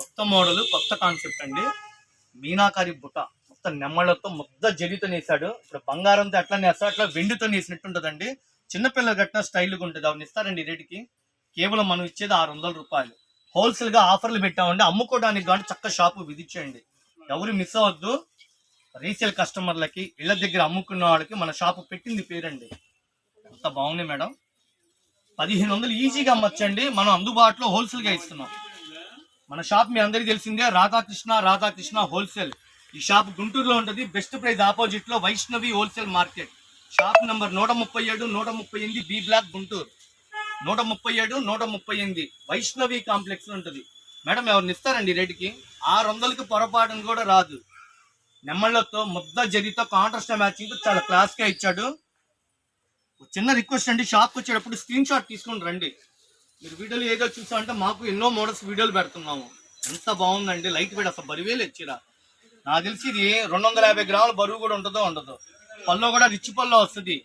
కొత్త మోడల్ కొత్త కాన్సెప్ట్ అండి. మీనాకారి బుట్ట మొత్తం నెమ్మళ్ళతో ముద్ద జడితో నేసాడు. ఇప్పుడు బంగారంతో ఎట్లా నేస్తాడు అట్లా వెండితో నేసినట్టు ఉంటుందండి చిన్నపిల్లలు కట్టిన స్టైల్గా ఉంటుంది. అవన్నీ ఇస్తారండి రేటుకి. కేవలం మనం ఇచ్చేది ఆరు వందల రూపాయలు. హోల్సేల్గా ఆఫర్లు పెట్టామండి. అమ్ముకోవడానికి కానీ చక్క షాపు విధించండి ఎవరు మిస్ అవ్వద్దు. రీసేల్ కస్టమర్లకి ఇళ్ళ దగ్గర అమ్ముకున్న వాళ్ళకి మన షాపు పెట్టింది పేరండి. అంత బాగుంది మేడం. పదిహేను వందలు ఈజీగా అమ్మచ్చండి. మనం అందుబాటులో హోల్సేల్గా ఇస్తున్నాం. మన షాప్ మీ అందరికీ తెలిసిందే రాధాకృష్ణ రాధాకృష్ణ హోల్సేల్. ఈ షాప్ గుంటూరులో ఉంటుంది బెస్ట్ ప్రైస్ ఆపోజిట్లో Vaishnavi wholesale market. Shop number నూట ముప్పై ఏడు నూట ముప్పై ఎనిమిది బి బ్లాక్ గుంటూరు. నూట ముప్పై ఏడు నూట ముప్పై ఎనిమిది వైష్ణవి కాంప్లెక్స్ ఉంటుంది. మేడం ఎవరిని ఇస్తారండి ఈ రేటుకి? ఆరు వందలకి పొరపాటును కూడా రాదు. నెమ్మళ్ళతో ముద్ద జరితో కాంట్రాస్ట్ మ్యాచింగ్ చాలా క్లాస్గా ఇచ్చాడు. ఒక చిన్న రిక్వెస్ట్ అండి షాప్కి వచ్చేటప్పుడు స్క్రీన్ షాట్ తీసుకుని రండి. మీరు వీడియోలు ఏదో చూసా అంటే మాకు ఎన్నో మోడల్స్ వీడియోలు పెడుతున్నాము. ఎంత బాగుందండి. లైట్ వెయిట్ అసలు బరువేలు ఇచ్చిరా నాకు తెలిసి ఇది రెండు వందల యాభై గ్రాముల బరువు కూడా ఉంటుందో ఉండదు. పళ్ళు కూడా రిచ్ పళ్ళు వస్తుంది.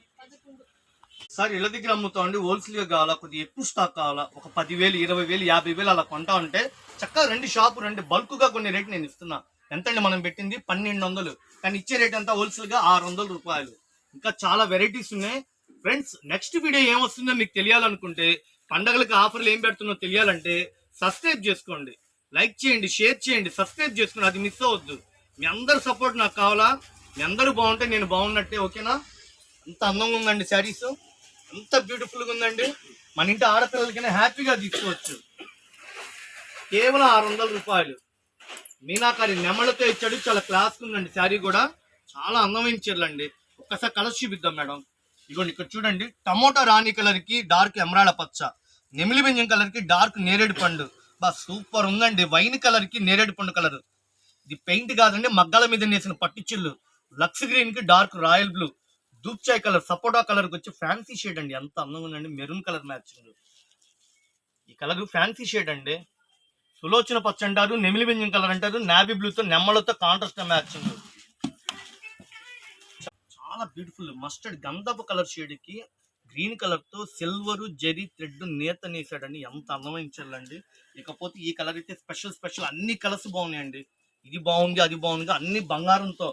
సార్ ఇళ్ళ దగ్గర అమ్ముతామండి. హోల్సేల్గా కావాలా కొద్దిగా ఎక్కువ స్టాక్ కావాలా? ఒక పదివేలు ఇరవై వేలు యాభై వేలు అలా కొంటా ఉంటే చక్కగా రెండు షాపు రెండు బల్క్గా కొన్ని రేట్ నేను ఇస్తున్నా. ఎంతండి మనం పెట్టింది? పన్నెండు వందలు కానీ ఇచ్చే రేట్ అంతా హోల్సేల్గా ఆరు వందల రూపాయలు. ఇంకా చాలా వెరైటీస్ ఉన్నాయి. ఫ్రెండ్స్ నెక్స్ట్ వీడియో ఏమొస్తుందో మీకు తెలియాలనుకుంటే పండగలకు ఆఫర్లు ఏం పెడుతున్నో తెలియాలంటే సబ్స్క్రైబ్ చేసుకోండి. లైక్ చేయండి షేర్ చేయండి సబ్స్క్రైబ్ చేసుకోండి అది మిస్ అవ్వద్దు. మీ అందరు సపోర్ట్ నాకు కావాలా? మీ అందరూ బాగుంటే నేను బాగున్నట్టే ఓకేనా? అంత అందంగా ఉందండి శారీస్. ఎంత బ్యూటిఫుల్గా ఉందండి. మన ఇంటి ఆడపిల్లలకైనా హ్యాపీగా తీసుకోవచ్చు. కేవలం ఆరు వందల రూపాయలు. మీనాకారి నెమళ్ళతో ఇచ్చాడు చాలా క్లాస్ ఉందండి శారీ కూడా. చాలా అందమైన చీరలు అండి ఒక్కసారి కలర్ చూపిద్దాం మేడం. ఇదిగోండి ఇక్కడ చూడండి. టమోటా రాణి కలర్కి డార్క్ ఎమరాళ్ళ పచ్చ. నెమిలి బెంజం కలర్కి డార్క్ నేరేడు పండు. బా సూపర్ ఉందండి. వైన్ కలర్కి నేరేడు పండు కలర్. ఇది పెయింట్ కాదండి మగ్గాల మీద నేసిన పట్టుచిల్లు. లక్స్ గ్రీన్కి డార్క్ రాయల్ బ్లూ. దూప్చాయ్ కలర్ సపోటా కలర్కి వచ్చి ఫ్యాన్సీ షేడ్ అండి. ఎంత అందంగా ఉందండి. Maroon colour matching. ఈ కలర్ ఫ్యాన్సీ షేడ్ అండి. సులోచన పచ్చ అంటారు నెమిలి బెంజం కలర్ అంటారు నాబీ బ్లూతో నెమ్మలతో కాంట్రాస్ట్ మ్యాచింగ్. చాలా బ్యూటిఫుల్ మస్టర్డ్ గంధపు కలర్ షేడ్కి గ్రీన్ కలర్తో సిల్వర్ జెరీ థ్రెడ్ నేత నేసాడండి ఎంత అందమైన చెల్లండి ఇకపోతే ఈ కలర్ అయితే స్పెషల్ స్పెషల్ అన్ని కలర్స్ బాగున్నాయండి. ఇది బాగుంది అది బాగుంది అన్ని బంగారంతో.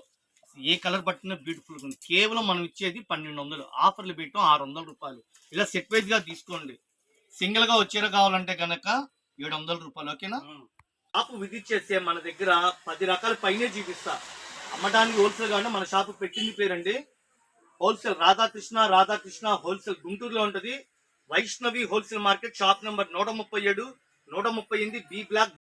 ఏ కలర్ పట్టినా బ్యూటిఫుల్ ఉంది. కేవలం మనం ఇచ్చేది పన్నెండు వందలు ఆఫర్లు పెట్టాం ఆరు వందల రూపాయలు. ఇలా సెట్ వైజ్గా తీసుకోండి. సింగిల్గా వచ్చేలా కావాలంటే కనుక ఏడు వందల రూపాయలు ఓకేనా? ఆపు విజిట్ చేస్తే మన దగ్గర పది రకాల పైనే చూపిస్తా. అమ్మడానికి హోల్సేల్ కాబట్టి మన షాపు పెట్టింది పేరండి. హోల్సేల్ రాధాకృష్ణ రాధాకృష్ణ హోల్సేల్ గుంటూరులో ఉంటది. Vaishnavi wholesale market shop number నూట ముప్పై ఏడు నూట ముప్పై ఎనిమిది బి బ్లాక్